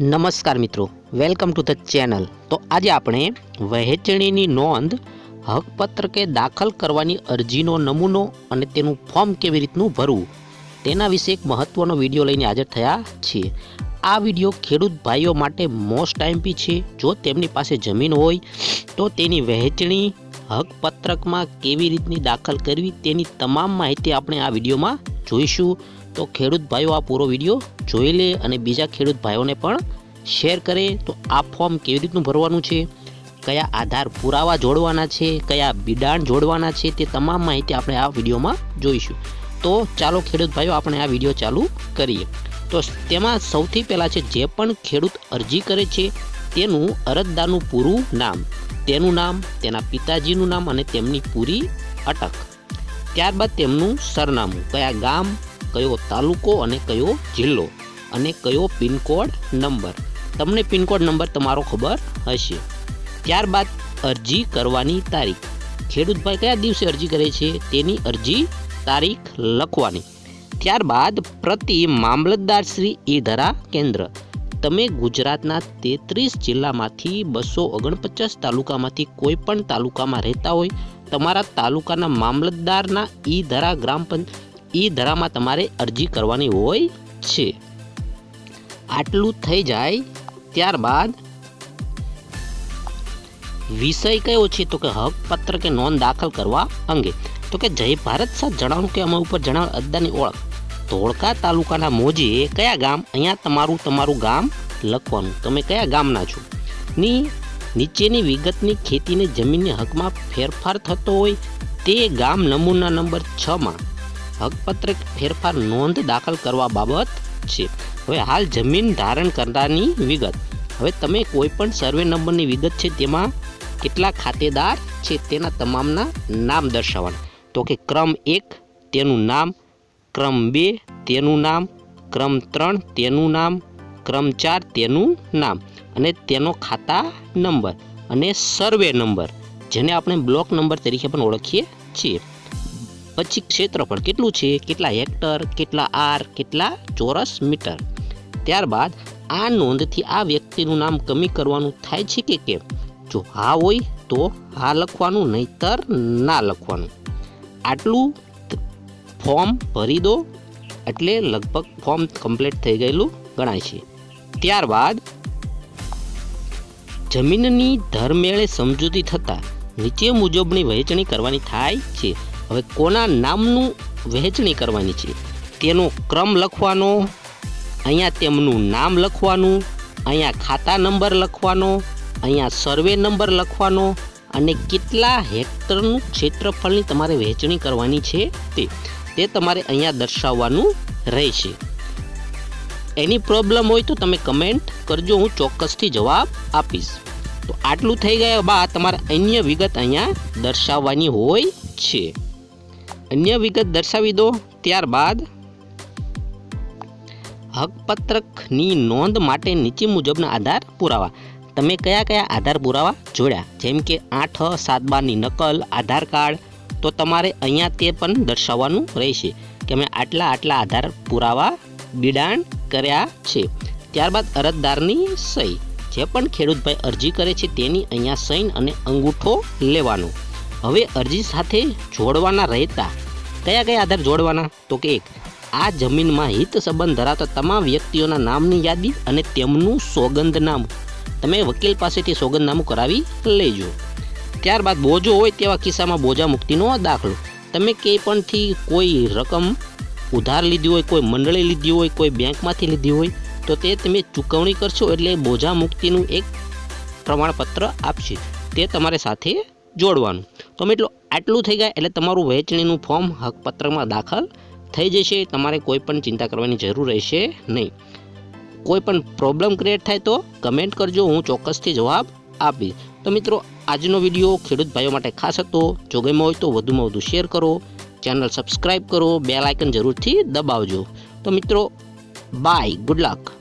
નમસ્કાર મિત્રો welcome to the channel તો આજે આપણે વહેંચણીની નોંધ, હકપત્ર કે દાખલ કરવાની અરજીનો નમૂનો અને તેનું ફોર્મ કેવી રીતનું ભરવું, તેના વિશે એક મહત્ત્વનો વીડિયો લઈને હાજર થયા છીએ. આ વીડિયો ખેડૂત ભાઈઓ માટે મોસ્ટ ટાઈમપી છે. જો તેમની પાસે જમીન હોય, તો તેની વહેંચણી, હકપત્રકમાં કેવી રીતની દાખલ કરવી, તેની તમામ માહિતી આપણે આ વિડીયોમાં જોઈશું. તો ખેડૂત ભાઈઓ આ પૂરો વીડિયો જોઈ લે અને બીજા ખેડૂત ભાઈઓને પણ શેર કરે. તો આ ફોર્મ કેવી રીતનું ભરવાનું છે? કયા આધાર પુરાવા જોડવાના છે? કયા બિડાણ જોડવાના છે? તે તમામ માહિતી આપણે આ વિડીયોમાં જોઈશું. તો ચાલો ખેડૂત ભાઈઓ, આપણે આ વીડિયો ચાલુ કરીએ. તો તેમાં સૌથી પહેલાં છે, જે પણ ખેડૂત અરજી કરે છે, તેનું અરજદારનું પૂરું નામ, તેનું નામ, તેના પિતાજીનું નામ અને તેમની પૂરી અટક. ત્યારબાદ તેમનું સરનામું, કયા ગામ કયો તાલુકો અને કયો જિલ્લો અને કયો પિનકોડ નંબર? તમને પિનકોડ નંબર તમારો ખબર હશે. ત્યારબાદ અરજી કરવાની તારીખ. ખેડૂતભાઈ કયા દિવસે અરજી કરે છે તેની અરજી તારીખ લખવાની. ત્યારબાદ પ્રતિ મામલતદાર શ્રી ઈ ધરા કેન્દ્ર. તમે ગુજરાતના તેત્રીસ જિલ્લામાંથી બસો ઓગણપચાસ તાલુકામાંથી કોઈ પણ તાલુકામાં રહેતા હોય, તમારા તાલુકાના મામલતદારના ઈ ધરા ગ્રામ પંચ ઈ ધરામાં તમારે અરજી કરવાની હોય છે. આટલું થઈ જાય ત્યારબાદ વિષય કયો છે? તો કે હક પત્ર કે નોંધ દાખલ કરવા અંગે. તો કે જય ભારત સાથ જણાવવાનું કે આમાં ઉપર જણાવ અદ્દાની ઓળખ. ધોળકા તાલુકાના મોજીએ કયા ગામ? અહીંયા તમારું તમારું ગામ લખવાનું. તમે કયા ગામના છો? ની નીચેની વિગતની ખેતીને જમીનની હકમાં ફેરફાર થતો હોય તે ગામ નમૂના નંબર છમાં હકપત્રક ફેરફાર નોંધ દાખલ કરવા બાબત છે. હવે હાલ જમીન ધારણ કરનારની વિગત. હવે તમે કોઈ પણ સર્વે નંબરની વિગત છે તેમાં કેટલા ખાતેદાર છે તેના તમામના નામ દર્શાવવાના. તો કે ક્રમ એક તેનું નામ, ક્રમ બે તેનું નામ, ક્રમ ત્રણ તેનું નામ, ક્રમ ચાર તેનું નામ અને તેનો ખાતા નંબર અને સર્વે નંબર જેને આપણે બ્લોક નંબર તરીકે પણ ઓળખીએ છીએ. પછી ક્ષેત્રફળ કેટલું છે? કેટલા હેક્ટર, કેટલા આર, કેટલા ચોરસ મીટર? ત્યારબાદ આ નોંધથી આ વ્યક્તિનું નામ કમી કરવાનું થાય છે કે કેમ? જો હા હોય તો હા લખવાનું, નહીતર ના લખવાનું. આટલું ફોર્મ ભરી દો. એટલે લગભગ ફોર્મ કમ્પ્લીટ થઈ ગયેલું ગણાય છે. ત્યારબાદ જમીનની ધરમેળે સમજૂતી થતાં નીચે મુજબની વહેંચણી કરવાની થાય છે. હવે કોના નામનું વહેંચણી કરવાની છે? તેનો ક્રમ લખવાનો, અહીંયા તેમનું નામ લખવાનું, અહીંયા ખાતા નંબર લખવાનો, અહીંયા સર્વે નંબર લખવાનો અને કેટલા હેક્ટરનું ક્ષેત્રફળની તમારે વહેંચણી કરવાની છે તે તે તમારે અહીંયા દર્શાવવાનું રહેશે. એની પ્રોબ્લેમ હોય તો તમે કમેન્ટ કરજો, હું ચોક્કસથી જવાબ આપીશ. તો આટલું થઈ ગયા બાદ તમારે અન્ય વિગત અહીંયા દર્શાવવાની હોય છે. અન્ય વિગત દર્શાવી દો. ત્યારબાદ, હકપત્રકની નોંધ માટે નીચે મુજબના આધાર પુરાવા. તમે કયા કયા આધાર પુરાવા જોડ્યા? જેમ કે આઠ, સાત બારની નકલ, આધાર કાર્ડ. તો તમારે અહીંયા તે પણ દર્શાવવાનું રહેશે કે અમે આટલા આટલા આધાર પુરાવા બિડાણ કર્યા છે. ત્યારબાદ અરજદારની સહી. જે પણ ખેડૂતભાઈ અરજી કરે છે તેની અહીંયા સહીન અને અંગૂઠો લેવાનો. હવે અરજી સાથે જોડવાના રહેતા. કયા કયા આધાર જોડવાના? તો કે એક, આ જમીનમાં હિત સંબંધ ધરાવતા તમામ વ્યક્તિઓના નામની યાદી અને તેમનું સોગંદનામું તમે વકીલ પાસેથી સોગંદનામું કરાવી લેજો. ત્યારબાદ બોજો હોય તેવા કિસ્સામાં બોજા મુક્તિનો દાખલો. તમે કંઈ પણથી કોઈ રકમ ઉધાર લીધી હોય, કોઈ મંડળી લીધી હોય, કોઈ બેંકમાંથી લીધી હોય, તો તે તમે ચૂકવણી કરશો એટલે બોજા મુક્તિનું એક પ્રમાણપત્ર આપશે. તે તમારે સાથે જોડવાનું. તો મિત્રો, આટલું થઈ ગયા એટલે તમારું વહેંચણીનું ફોર્મ હકપત્રમાં દાખલ થઈ જશે. તમારે કોઈ પણ ચિંતા કરવાની જરૂર રહેશે નહીં. કોઈ પણ પ્રોબ્લેમ ક્રિએટ થાય તો કમેન્ટ કરજો, હું ચોક્કસથી જવાબ આપીશ. તો મિત્રો, આજનો વીડિયો ખેડૂત ભાઈઓ માટે ખાસ હતો. જો ગમ્યો હોય તો વધુમાં વધુ શેર કરો. ચેનલ સબસ્ક્રાઈબ કરો. બે લાઇકન જરૂરથી દબાવજો. તો મિત્રો બાય ગુડ લક